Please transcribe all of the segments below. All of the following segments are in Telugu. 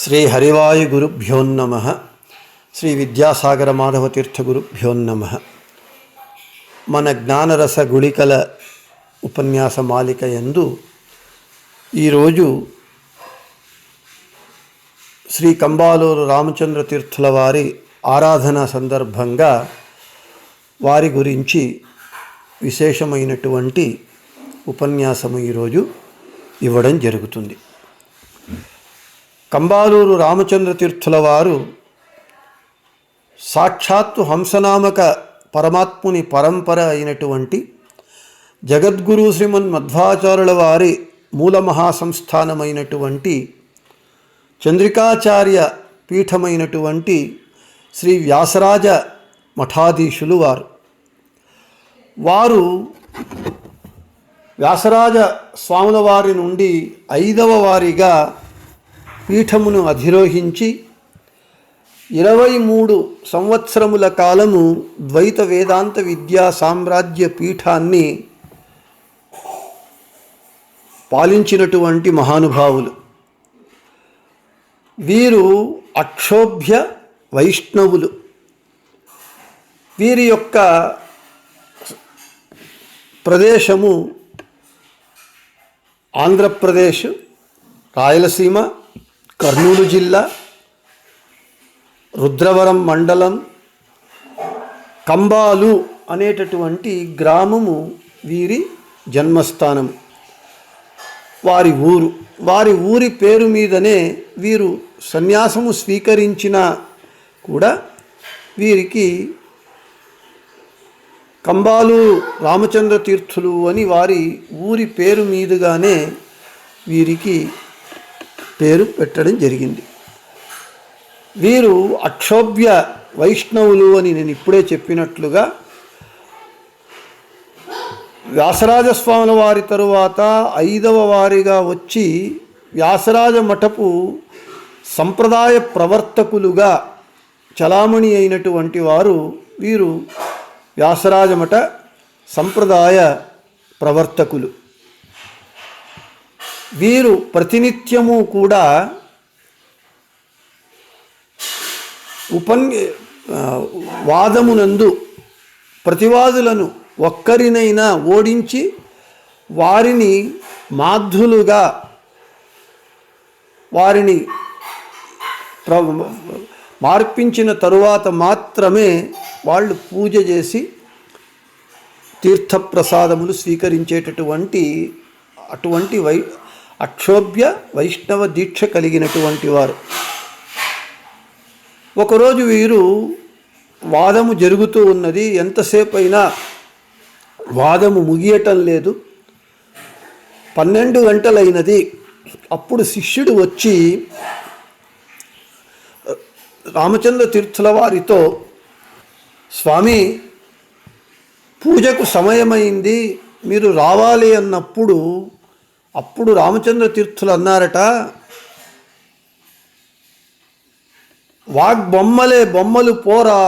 శ్రీ హరివాయు గురుభ్యోన్నమ శ్రీ విద్యాసాగర మాధవ తీర్థ గురుభ్యోన్నమ మన జ్ఞానరస గుళికల ఉపన్యాస మాలిక యందు ఈరోజు శ్రీ కంబాలూరు రామచంద్ర తీర్థుల వారి ఆరాధన సందర్భంగా వారి గురించి విశేషమైనటువంటి ఉపన్యాసము ఈరోజు ఇవ్వడం జరుగుతుంది. కంబాలూరు రామచంద్ర తీర్థుల వారు సాక్షాత్తు హంసనామక పరమాత్ముని పరంపర అయినటువంటి జగద్గురు శ్రీమన్ మధ్వాచార్యుల వారి మూల మహాసంస్థానమైనటువంటి చంద్రికాచార్య పీఠమైనటువంటి శ్రీ వ్యాసరాజ మఠాధీశులు వారు వారు వ్యాసరాజ స్వాముల వారి నుండి ఐదవ వారిగా పీఠమును అధిరోహించి ఇరవై మూడు సంవత్సరముల కాలము ద్వైత వేదాంత విద్యా సామ్రాజ్య పీఠాన్ని పాలించినటువంటి మహానుభావులు. వీరు అక్షోభ్య వైష్ణవులు. వీరి యొక్క ప్రదేశము ఆంధ్రప్రదేశ్ రాయలసీమ కర్నూలు జిల్లా రుద్రవరం మండలం కంబాలు అనేటటువంటి గ్రామము వీరి జన్మస్థానం. వారి ఊరు వారి ఊరి పేరు మీదనే వీరు సన్యాసము స్వీకరించినా కూడా వీరికి కంబాలు రామచంద్ర తీర్థులు అని వారి ఊరి పేరు మీదుగానే వీరికి పేరు పెట్టడం జరిగింది. వీరు అక్షోభ్య వైష్ణవులు అని నేను ఇప్పుడే చెప్పినట్లుగా వ్యాసరాజస్వాముల వారి తరువాత ఐదవ వారిగా వచ్చి వ్యాసరాజ మఠపు సంప్రదాయ ప్రవర్తకులుగా చలామణి అయినటువంటి వారు వీరు వ్యాసరాజ మఠ సంప్రదాయ ప్రవర్తకులు. వీరు ప్రతినిత్యము కూడా ఉపన్య వాదమునందు ప్రతివాదులను ఒక్కరినైనా ఓడించి వారిని మాధ్యులుగా వారిని ప్ర మార్పించిన తరువాత మాత్రమే వాళ్ళు పూజ చేసి తీర్థప్రసాదములు స్వీకరించేటటువంటి అటువంటి వై అక్షోభ్య వైష్ణవ దీక్ష కలిగినటువంటి వారు. ఒకరోజు వీరు వాదము జరుగుతూ ఉన్నది. ఎంతసేపు అయినా వాదము ముగియటం లేదు. పన్నెండు గంటలైనది. అప్పుడు శిష్యుడు వచ్చి రామచంద్ర తీర్థుల వారితో స్వామి పూజకు సమయమైంది. మీరు రావాలి అన్నప్పుడు అప్పుడు రామచంద్ర తీర్థులు అన్నారట వాగ్బొమ్మలే బొమ్మలు పోరా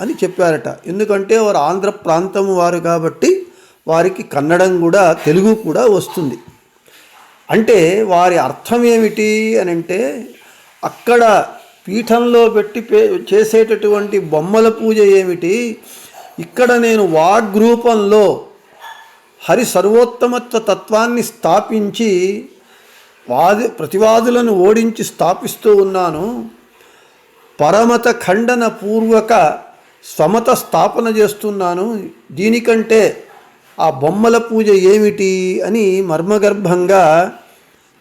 అని చెప్పారట. ఎందుకంటే వారు ఆంధ్ర ప్రాంతం వారు కాబట్టి వారికి కన్నడం కూడా తెలుగు కూడా వస్తుంది. అంటే వారి అర్థం ఏమిటి అని అంటే అక్కడ పీఠంలో పెట్టి పే చేసేటటువంటి బొమ్మల పూజ ఏమిటి? ఇక్కడ నేను వాగ్ రూపంలో హరి సర్వోత్తమత్వ తత్వాన్ని స్థాపించి వాది ప్రతివాదులను ఓడించి స్థాపిస్తూ ఉన్నాను. పరమత ఖండన పూర్వక స్వమత స్థాపన చేస్తున్నాను. దీనికంటే ఆ బొమ్మల పూజ ఏమిటి అని మర్మగర్భంగా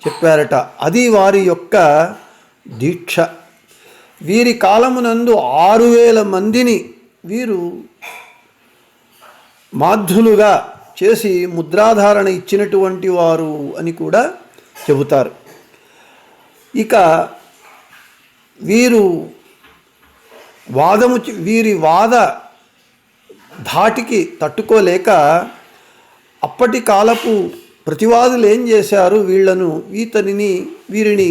చెప్పారట. అది వారి యొక్క దీక్ష. వీరి కాలమునందు ఆరు వేల మందిని వీరు మాధ్యులుగా చేసి ముద్రాధారణ ఇచ్చినటువంటి వారు అని కూడా చెబుతారు. ఇక వీరు వాదము వీరి వాద ధాటికి తట్టుకోలేక అప్పటి కాలపు ప్రతివాదులు ఏం చేశారు? వీళ్ళను ఈతనిని వీరిని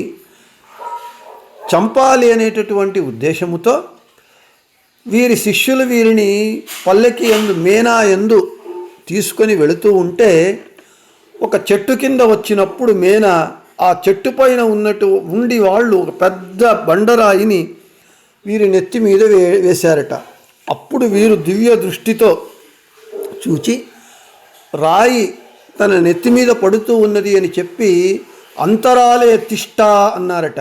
చంపాలి అనేటటువంటి ఉద్దేశముతో వీరి శిష్యులు వీరిని పల్లెకి ఎందు మేనా ఎందు తీసుకొని వెళుతూ ఉంటే ఒక చెట్టు కింద వచ్చినప్పుడు మేన ఆ చెట్టు పైన ఉన్నట్టు ఉండి వాళ్ళు ఒక పెద్ద బండరాయిని వీరి నెత్తి మీద వే వేశారట. అప్పుడు వీరు దివ్య దృష్టితో చూచి రాయి తన నెత్తి మీద పడుతూ ఉన్నది అని చెప్పి అంతరాలే తిష్ట అన్నారట.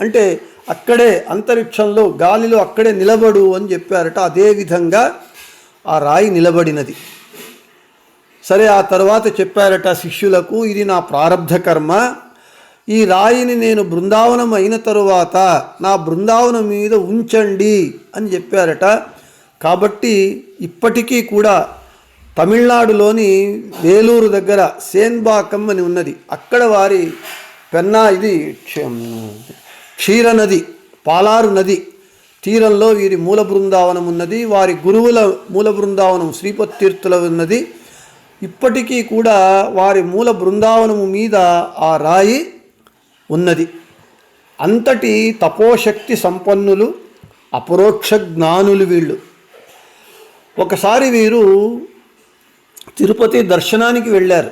అంటే అక్కడే అంతరిక్షంలో గాలిలో అక్కడే నిలబడు అని చెప్పారట. అదేవిధంగా ఆ రాయి నిలబడినది. సరే ఆ తర్వాత చెప్పారట శిష్యులకు ఇది నా ప్రారంధ కర్మ. ఈ రాయిని నేను బృందావనం అయిన తరువాత నా బృందావనం మీద ఉంచండి అని చెప్పారట. కాబట్టి ఇప్పటికీ కూడా తమిళనాడులోని వేలూరు దగ్గర సేన్బాకం అని ఉన్నది. అక్కడ వారి పెన్నా ఇది క్షీర నది పాలారు నది తీరంలో వీరి మూల బృందావనం ఉన్నది. వారి గురువుల మూల బృందావనం శ్రీపతి తీర్థుల ఉన్నది. ఇప్పటికీ కూడా వారి మూల బృందావనము మీద ఆ రాయి ఉన్నది. అంతటి తపోశక్తి సంపన్నులు అపరోక్ష జ్ఞానులు వీళ్ళు. ఒకసారి వీరు తిరుపతి దర్శనానికి వెళ్ళారు.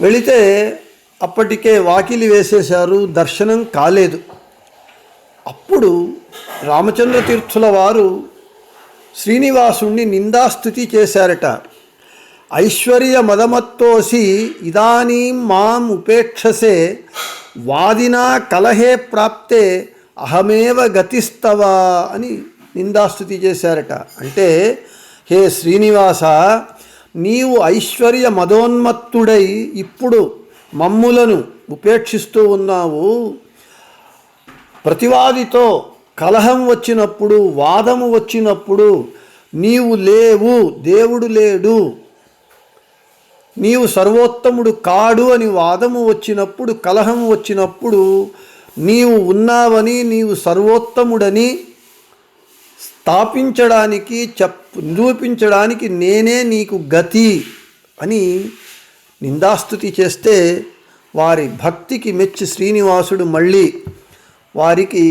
వెళితే అప్పటికే వాకిలి వేసేశారు దర్శనం కాలేదు. అప్పుడు రామచంద్ర తీర్థుల వారు శ్రీనివాసుణ్ణి నిందాస్థుతి చేశారట. ఐశ్వర్య మదమత్తోసి ఇదానీం మాం ఉపేక్షసే వాదినా కలహే ప్రాప్తే అహమేవ గతిస్తవా అని నిందాస్తుతి చేశారట. అంటే హే శ్రీనివాస నీవు ఐశ్వర్య మదోన్మత్తుడై ఇప్పుడు మమ్ములను ఉపేక్షిస్తూ ఉన్నావు. ప్రతివాదితో కలహం వచ్చినప్పుడు వాదము వచ్చినప్పుడు నీవు లేవు దేవుడు లేడు. నీవు సర్వోత్తముడు కాడు అని వాదము వచ్చినప్పుడు కలహం వచ్చినప్పుడు నీవు ఉన్నావని నీవు సర్వోత్తముడని స్థాపించడానికి చెప్ నిరూపించడానికి నేనే నీకు గతి అని నిందాస్తుతి చేస్తే వారి భక్తికి మెచ్చి శ్రీనివాసుడు మళ్ళీ వారికి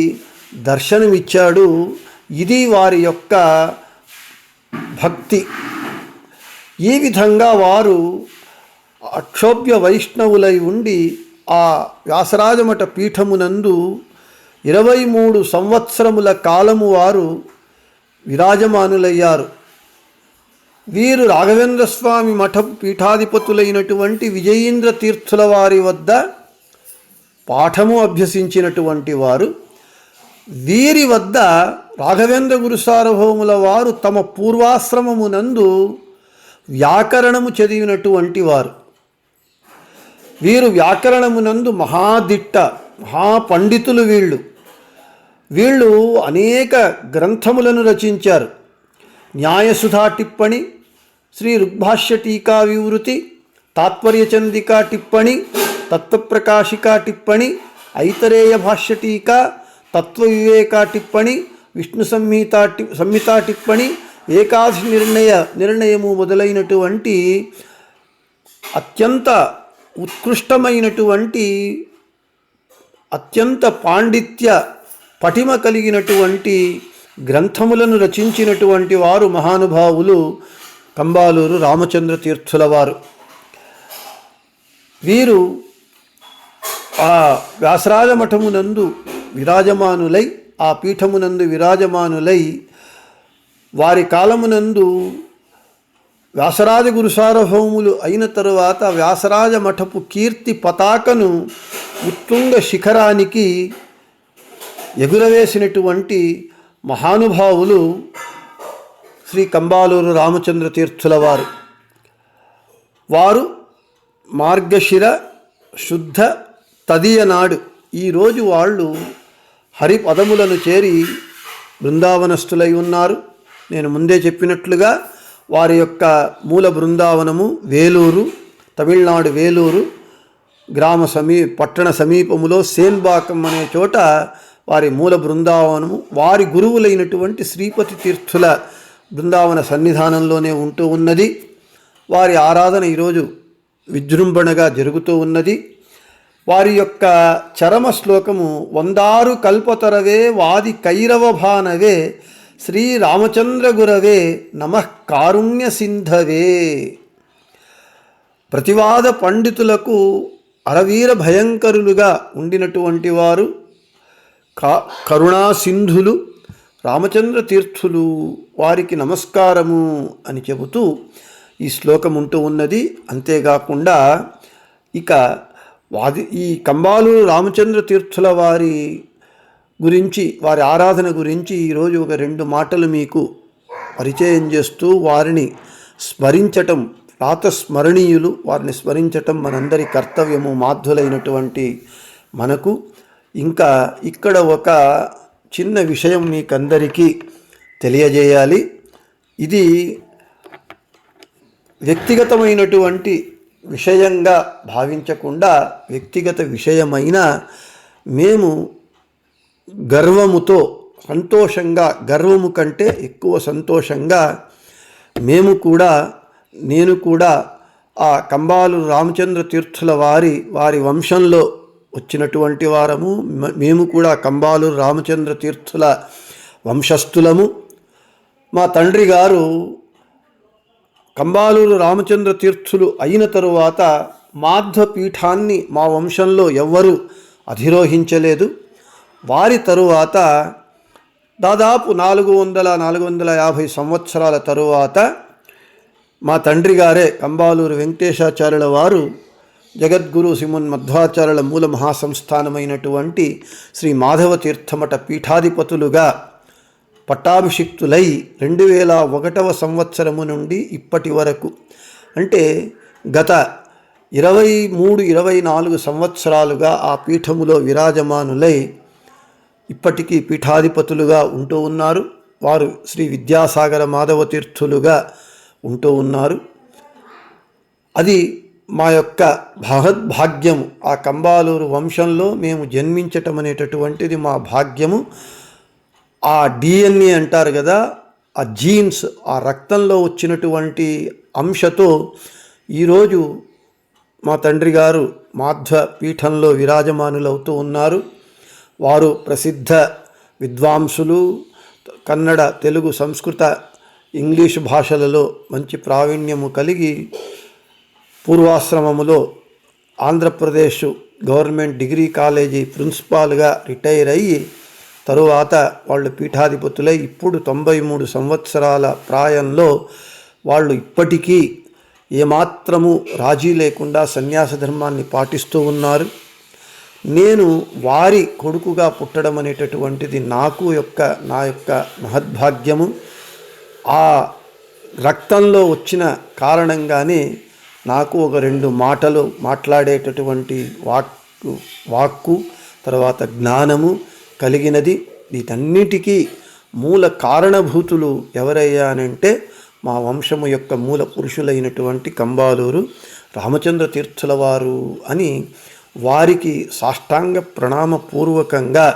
దర్శనమిచ్చాడు. ఇది వారి యొక్క భక్తి. ఈ విధంగా వారు అక్షోభ్య వైష్ణవులై ఉండి ఆ వ్యాసరాజమఠ పీఠమునందు ఇరవై మూడు సంవత్సరముల కాలము వారు విరాజమానులయ్యారు. వీరు రాఘవేంద్ర స్వామి మఠ పీఠాధిపతులైనటువంటి విజయేంద్ర తీర్థుల వారి వద్ద పాఠము అభ్యసించినటువంటి వారు. వీరి వద్ద రాఘవేంద్ర గురుసార్వభౌముల వారు తమ పూర్వాశ్రమమునందు వ్యాకరణము చదివినటువంటి వారు. వీరు వ్యాకరణమునందు మహాదిట్ట మహాపండితులు వీళ్ళు. వీళ్ళు అనేక గ్రంథములను రచించారు. న్యాయసుధా టిప్పణి శ్రీ ఋగ్భాష్య టీకా వివృతి తాత్పర్యచందికా టిప్పణి తత్వప్రకాశికా టిప్పణి ఐతరేయ భాష్య టీకా తత్వవివేకా టిప్పణి విష్ణు సంహిత టి సంహితా టిప్పణి ఏకాదశి నిర్ణయ నిర్ణయము మొదలైనటువంటి అత్యంత ఉత్కృష్టమైనటువంటి అత్యంత పాండిత్య పటిమ కలిగినటువంటి గ్రంథములను రచించినటువంటి వారు మహానుభావులు కంబాలూరు రామచంద్ర తీర్థుల వారు. వీరు ఆ వ్యాసరాజ మఠమునందు విరాజమానులై ఆ పీఠమునందు విరాజమానులై వారి కాలమునందు వ్యాసరాజ గురుసార్వభౌములు అయిన తరువాత వ్యాసరాజ మఠపు కీర్తి పతాకను ఉత్తుంగ శిఖరానికి ఎగురవేసినటువంటి మహానుభావులు శ్రీ కంబాలూరు రామచంద్ర తీర్థుల వారు వారు మార్గశిర శుద్ధ తదియ నాడు ఈరోజు వాళ్ళు హరిపదములను చేరి బృందావనస్థులై ఉన్నారు. నేను ముందే చెప్పినట్లుగా వారి యొక్క మూల బృందావనము వేలూరు తమిళనాడు వేలూరు గ్రామ సమీ పట్టణ సమీపములో సేన్బాకం అనే చోట వారి మూల బృందావనము వారి గురువులైనటువంటి శ్రీపతి తీర్థుల బృందావన సన్నిధానంలోనే ఉంటూ ఉన్నది. వారి ఆరాధన ఈరోజు విజృంభణగా జరుగుతూ ఉన్నది. వారి యొక్క చరమ శ్లోకము వందారు కల్పతరవే వాది కైరవ భానవే శ్రీ రామచంద్ర గురవే నమఃకారుణ్య సింధవే. ప్రతివాద పండితులకు అరవీర భయంకరులుగా ఉండినటువంటి వారు కా కరుణాసింధులు రామచంద్ర తీర్థులు వారికి నమస్కారము అని చెబుతూ ఈ శ్లోకం ఉంటూ ఉన్నది. అంతేకాకుండా ఇక వాది ఈ కంబాలు రామచంద్ర తీర్థుల వారి గురించి వారి ఆరాధన గురించి ఈరోజు ఒక రెండు మాటలు మీకు పరిచయం చేస్తూ వారిని స్మరించటం ప్రాతస్మరణీయులు వారిని స్మరించటం మనందరి కర్తవ్యము మాధ్యులైనటువంటి మనకు. ఇంకా ఇక్కడ ఒక చిన్న విషయం మీకందరికీ తెలియజేయాలి. ఇది వ్యక్తిగతమైనటువంటి విషయంగా భావించకుండా వ్యక్తిగత విషయమైన మేము గర్వముతో సంతోషంగా గర్వము కంటే ఎక్కువ సంతోషంగా మేము కూడా నేను కూడా ఆ కంబాలు రామచంద్ర తీర్థుల వారి వారి వంశంలో వచ్చినటువంటి వారము. మేము కూడా కంబాలు రామచంద్ర తీర్థుల వంశస్థులము. మా తండ్రి గారు కంబాలూరు రామచంద్ర తీర్థులు అయిన తరువాత మాధ్వ పీఠాన్ని మా వంశంలో ఎవ్వరూ అధిరోహించలేదు. వారి తరువాత దాదాపు నాలుగు వందల నాలుగు వందల యాభై సంవత్సరాల తరువాత మా తండ్రి గారే కంబాలూరు వెంకటేశాచార్యుల వారు జగద్గురు సిమున్ మధ్వాచార్యుల మూల మహాసంస్థానమైనటువంటి శ్రీ మాధవ తీర్థమఠ పీఠాధిపతులుగా పట్టాభిషిక్తులై రెండు వేల ఒకటవ సంవత్సరము నుండి ఇప్పటి వరకు. అంటే గత ఇరవై మూడు ఇరవై నాలుగు సంవత్సరాలుగా ఆ పీఠములో విరాజమానులై ఇప్పటికీ పీఠాధిపతులుగా ఉంటూ ఉన్నారు. వారు శ్రీ విద్యాసాగర మాధవ తీర్థులుగా ఉంటూ ఉన్నారు. అది మా యొక్క భగద్భాగ్యము ఆ కంబాలూరు వంశంలో మేము జన్మించటం అనేటటువంటిది మా భాగ్యము. ఆ డిఎన్ఏ అంటారు కదా ఆ జీన్స్ ఆ రక్తంలో వచ్చినటువంటి అంశతో ఈరోజు మా తండ్రి గారు మాధ్వ పీఠంలో విరాజమానులవుతూ ఉన్నారు. వారు ప్రసిద్ధ విద్వాంసులు కన్నడ తెలుగు సంస్కృత ఇంగ్లీషు భాషలలో మంచి ప్రావీణ్యము కలిగి పూర్వాశ్రమములో ఆంధ్రప్రదేశ్ గవర్నమెంట్ డిగ్రీ కాలేజీ ప్రిన్సిపాల్గా రిటైర్ అయ్యి తరువాత వాళ్ళు పీఠాధిపతులై ఇప్పుడు తొంభై మూడు సంవత్సరాల ప్రాయంలో వాళ్ళు ఇప్పటికీ ఏమాత్రము రాజీ లేకుండా సన్యాస ధర్మాన్ని పాటిస్తూ ఉన్నారు. నేను వారి కొడుకుగా పుట్టడం అనేటటువంటిది నాకు యొక్క నా యొక్క మహద్భాగ్యము. ఆ రక్తంలో వచ్చిన కారణంగానే నాకు ఒక రెండు మాటలు మాట్లాడేటటువంటి వాక్కు వాక్కు తర్వాత జ్ఞానము కలిగినది. వీటన్నిటికీ మూల కారణభూతులు ఎవరయ్యానంటే మా వంశము యొక్క మూల పురుషులైనటువంటి కంబాలూరు రామచంద్ర తీర్థుల వారు అని వారికి సాష్టాంగ ప్రణామపూర్వకంగా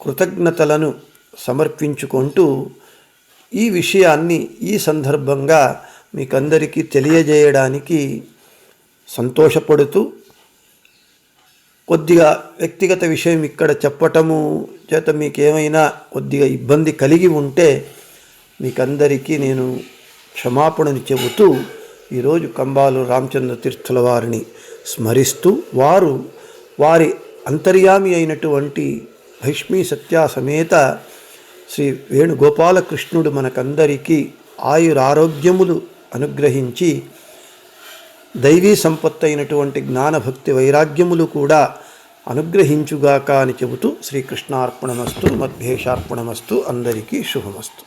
కృతజ్ఞతలను సమర్పించుకుంటూ ఈ విషయాన్ని ఈ సందర్భంగా మీకందరికీ తెలియజేయడానికి సంతోషపడుతూ కొద్దిగా వ్యక్తిగత విషయం ఇక్కడ చెప్పటము చేత మీకేమైనా కొద్దిగా ఇబ్బంది కలిగి ఉంటే మీకందరికీ నేను క్షమాపణను చెబుతూ ఈరోజు కంబాలు రామచంద్ర తీర్థుల వారిని స్మరిస్తూ వారు వారి అంతర్యామి అయినటువంటి భైష్మీ సత్య సమేత శ్రీ వేణుగోపాలకృష్ణుడు మనకందరికీ ఆయురారోగ్యములు అనుగ్రహించి దైవీ సంపత్తు అయినటువంటి జ్ఞానభక్తి వైరాగ్యములు కూడా అనుగ్రహించుగాక అని చెబుతూ శ్రీకృష్ణార్పణమస్తు మధ్యేషార్పణమస్తు అందరికీ శుభమస్తు.